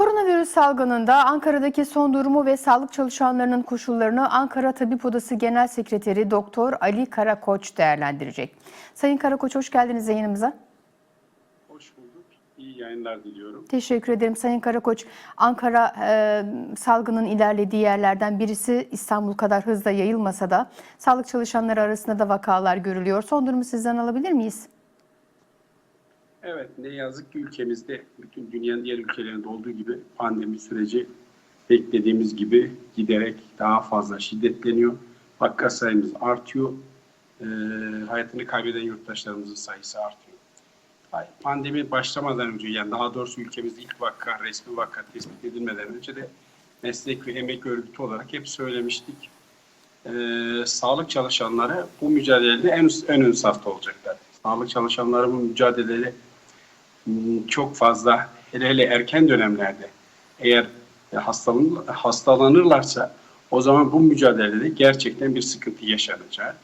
Koronavirüs salgınında Ankara'daki son durumu ve sağlık çalışanlarının koşullarını Ankara Tabip Odası Genel Sekreteri Doktor Ali Karakoç değerlendirecek. Sayın Karakoç hoş geldiniz yayınımıza. Hoş bulduk. İyi yayınlar diliyorum. Teşekkür ederim Sayın Karakoç. Ankara e, salgının ilerlediği yerlerden birisi İstanbul kadar hızla yayılmasa da sağlık çalışanları arasında da vakalar görülüyor. Son durumu sizden alabilir miyiz? Evet, ne yazık ki ülkemizde bütün dünyanın diğer ülkelerinde olduğu gibi pandemi süreci beklediğimiz gibi giderek daha fazla şiddetleniyor. Vaka sayımız artıyor. Ee, hayatını kaybeden yurttaşlarımızın sayısı artıyor. Pandemi başlamadan önce yani daha doğrusu ülkemizde ilk vaka, resmi vaka tespit edilmeden önce de meslek ve emek örgütü olarak hep söylemiştik. Ee, sağlık çalışanları bu mücadelede en, en ön safta olacaklar. Sağlık çalışanları bu mücadeleleri çok fazla hele hele erken dönemlerde eğer hastalan, hastalanırlarsa o zaman bu mücadelede gerçekten bir sıkıntı yaşanacağı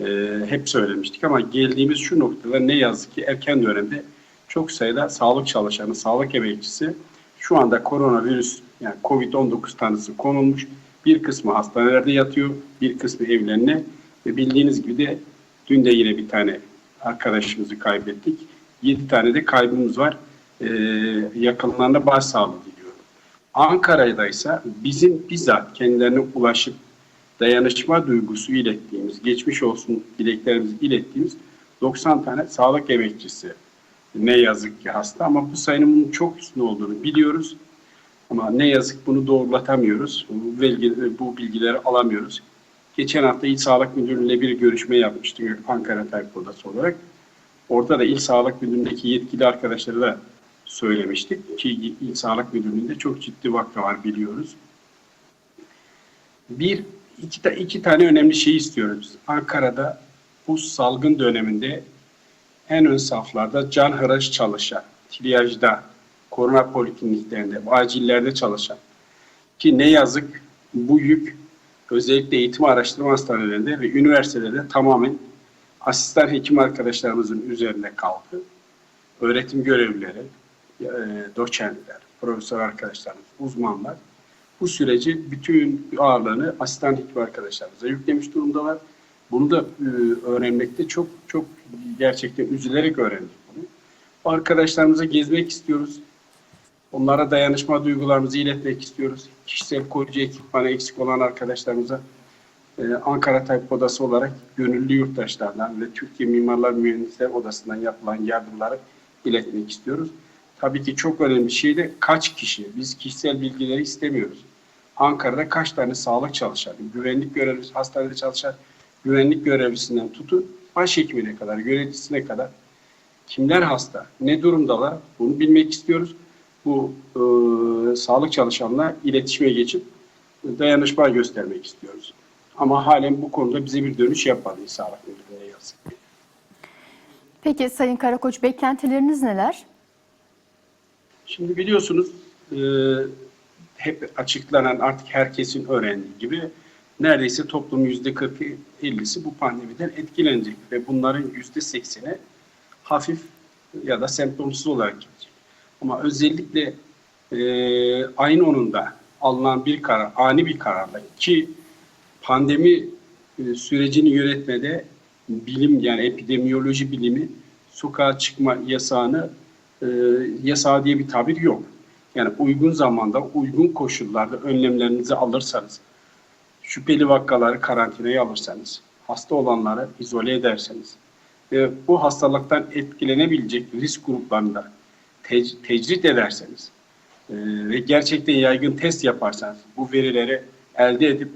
e, hep söylemiştik ama geldiğimiz şu noktada ne yazık ki erken dönemde çok sayıda sağlık çalışanı, sağlık emekçisi şu anda koronavirüs yani Covid-19 tanısı konulmuş. Bir kısmı hastanelerde yatıyor, bir kısmı evlerine ve bildiğiniz gibi de dün de yine bir tane arkadaşımızı kaybettik. 7 tane de kaybımız var. Ee, yakınlarına başsağlığı diliyorum. Ankara'da ise bizim bizzat kendilerine ulaşıp dayanışma duygusu ilettiğimiz, geçmiş olsun dileklerimizi ilettiğimiz 90 tane sağlık emekçisi ne yazık ki hasta ama bu sayının bunun çok üstünde olduğunu biliyoruz. Ama ne yazık bunu doğrulatamıyoruz. Bu, bilgi, bu bilgileri alamıyoruz. Geçen hafta İl Sağlık Müdürlüğü'yle bir görüşme yapmıştık Ankara Tayyip Odası olarak. Orada da İl Sağlık Müdürlüğü'ndeki yetkili arkadaşları da söylemiştik ki İl Sağlık Müdürlüğü'nde çok ciddi vaka var biliyoruz. Bir, iki, iki tane önemli şey istiyoruz. Ankara'da bu salgın döneminde en ön saflarda can hıraş çalışan, triyajda, korona polikliniklerinde, acillerde çalışan ki ne yazık bu yük özellikle eğitim araştırma hastanelerinde ve üniversitelerde tamamen asistan hekim arkadaşlarımızın üzerine kaldı. Öğretim görevlileri, e, doçentler, profesör arkadaşlarımız, uzmanlar bu süreci bütün ağırlığını asistan hekim arkadaşlarımıza yüklemiş durumdalar. Bunu da e, öğrenmekte çok çok gerçekten üzülerek öğrendik bunu. Bu arkadaşlarımıza gezmek istiyoruz. Onlara dayanışma duygularımızı iletmek istiyoruz. Kişisel koruyucu ekipmanı eksik olan arkadaşlarımıza ee, Ankara Tayyip Odası olarak gönüllü yurttaşlardan ve Türkiye Mimarlar Mühendisler Odası'ndan yapılan yardımları iletmek istiyoruz. Tabii ki çok önemli şey de kaç kişi, biz kişisel bilgileri istemiyoruz. Ankara'da kaç tane sağlık çalışanı, güvenlik görevlisi, hastanede çalışan güvenlik görevlisinden tutun, başhekimine kadar, yöneticisine kadar kimler hasta, ne durumdalar bunu bilmek istiyoruz. Bu e, sağlık çalışanla iletişime geçip dayanışma göstermek istiyoruz. Ama halen bu konuda bize bir dönüş yapmadı Sağlık Müdürlüğü'ne yazık. Peki Sayın Karakoç beklentileriniz neler? Şimdi biliyorsunuz e, hep açıklanan artık herkesin öğrendiği gibi neredeyse toplumun yüzde 40'ı 50'si bu pandemiden etkilenecek ve bunların yüzde 80'i hafif ya da semptomsuz olarak gelecek. Ama özellikle e, ayın 10'unda alınan bir karar, ani bir kararla ki pandemi e, sürecini yönetmede bilim yani epidemiyoloji bilimi sokağa çıkma yasağını e, yasağı diye bir tabir yok. Yani uygun zamanda, uygun koşullarda önlemlerinizi alırsanız, şüpheli vakaları karantinaya alırsanız, hasta olanları izole ederseniz ve bu hastalıktan etkilenebilecek risk gruplarında tec- tecrit ederseniz e, ve gerçekten yaygın test yaparsanız bu verileri elde edip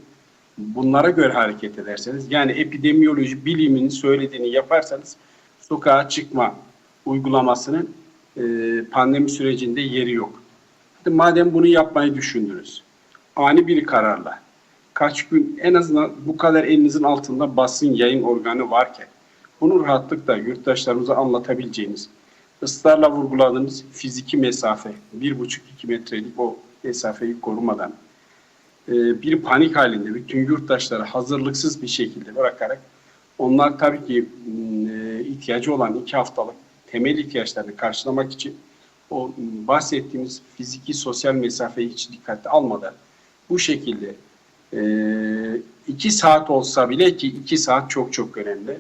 bunlara göre hareket ederseniz yani epidemiyoloji biliminin söylediğini yaparsanız sokağa çıkma uygulamasının e, pandemi sürecinde yeri yok. Hadi madem bunu yapmayı düşündünüz, ani bir kararla kaç gün en azından bu kadar elinizin altında basın yayın organı varken bunu rahatlıkla yurttaşlarımıza anlatabileceğiniz, ısrarla vurguladığınız fiziki mesafe, bir buçuk iki metrelik o mesafeyi korumadan e, bir panik halinde bütün yurttaşları hazırlıksız bir şekilde bırakarak onlar tabii ki e, ihtiyacı olan iki haftalık temel ihtiyaçlarını karşılamak için o bahsettiğimiz fiziki sosyal mesafeyi hiç dikkate almadan bu şekilde e, iki saat olsa bile ki iki saat çok çok önemli.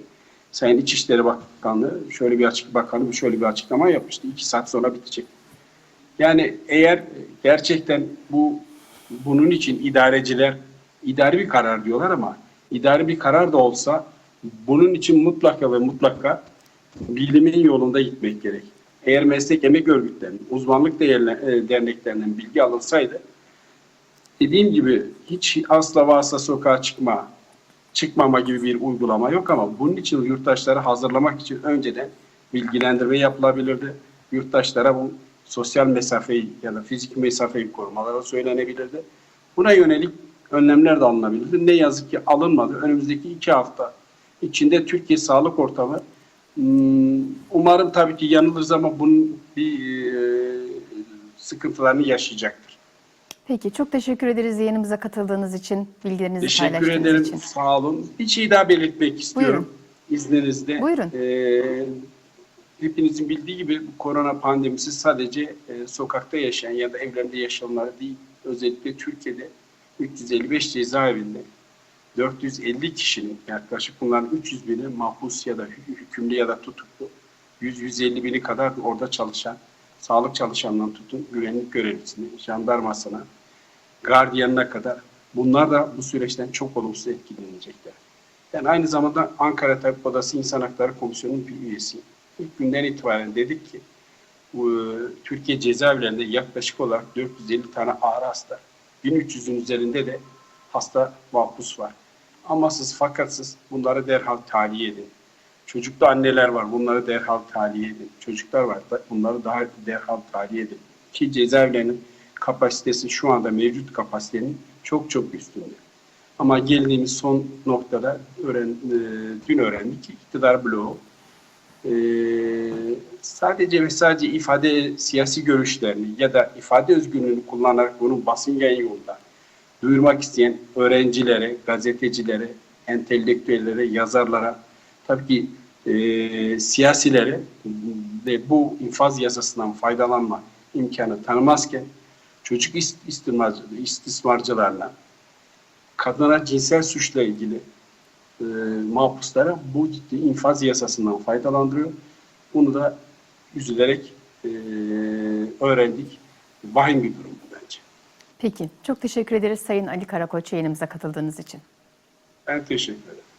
Sayın İçişleri Bakanlığı şöyle bir açık bakanı şöyle bir açıklama yapmıştı. İki saat sonra bitecek. Yani eğer gerçekten bu bunun için idareciler idari bir karar diyorlar ama idari bir karar da olsa bunun için mutlaka ve mutlaka bilimin yolunda gitmek gerek. Eğer meslek emek örgütlerinin, uzmanlık e, derneklerinden bilgi alınsaydı dediğim gibi hiç asla ve asla sokağa çıkma, çıkmama gibi bir uygulama yok ama bunun için yurttaşları hazırlamak için önceden bilgilendirme yapılabilirdi. Yurttaşlara bu sosyal mesafeyi ya da fizik mesafeyi korumaları söylenebilirdi. Buna yönelik önlemler de alınabilirdi. Ne yazık ki alınmadı. Önümüzdeki iki hafta içinde Türkiye sağlık ortamı hmm, umarım tabii ki yanılırız ama bunun bir e, sıkıntılarını yaşayacaktır. Peki çok teşekkür ederiz yayınımıza katıldığınız için, bilgilerinizi Teşekkür paylaştığınız ederim. için. Sağ olun. Bir şey daha belirtmek istiyorum. İzninizle. Buyurun. Ee, hepinizin bildiği gibi bu korona pandemisi sadece e, sokakta yaşayan ya da evlerinde yaşayanlara değil, özellikle Türkiye'de 355 cezaevinde 450 kişinin yaklaşık bunların 300 bini mahpus ya da hü- hükümlü ya da tutuklu 100-150 bini kadar da orada çalışan sağlık çalışanından tutun güvenlik görevlisine, jandarmasına, gardiyanına kadar bunlar da bu süreçten çok olumsuz etkilenecekler. Ben aynı zamanda Ankara Tabip Odası İnsan Hakları Komisyonu'nun bir üyesiyim. İlk günden itibaren dedik ki bu, Türkiye cezaevlerinde yaklaşık olarak 450 tane ağır hasta, 1300'ün üzerinde de hasta mahpus var. Amasız fakatsız bunları derhal tahliye edin. Çocuklu anneler var bunları derhal tahliye edin. Çocuklar var bunları daha derhal tahliye edin. Ki cezaevlerinin kapasitesi şu anda mevcut kapasitenin çok çok üstünde. Ama geldiğimiz son noktada öğren, e, dün öğrendik ki iktidar bloğu e, sadece ve sadece ifade siyasi görüşlerini ya da ifade özgürlüğünü kullanarak bunu basın yayın yolunda duyurmak isteyen öğrencilere, gazetecilere, entelektüellere, yazarlara, tabii ki e, siyasilere ve bu infaz yasasından faydalanma imkanı tanımazken çocuk ist- istismarcı, istismarcılarla kadına cinsel suçla ilgili e, mahpuslara bu ciddi infaz yasasından faydalandırıyor. Bunu da üzülerek e, öğrendik. Vahim bir durum bu bence. Peki çok teşekkür ederiz Sayın Ali Karakoç yayınımıza katıldığınız için. Ben teşekkür ederim.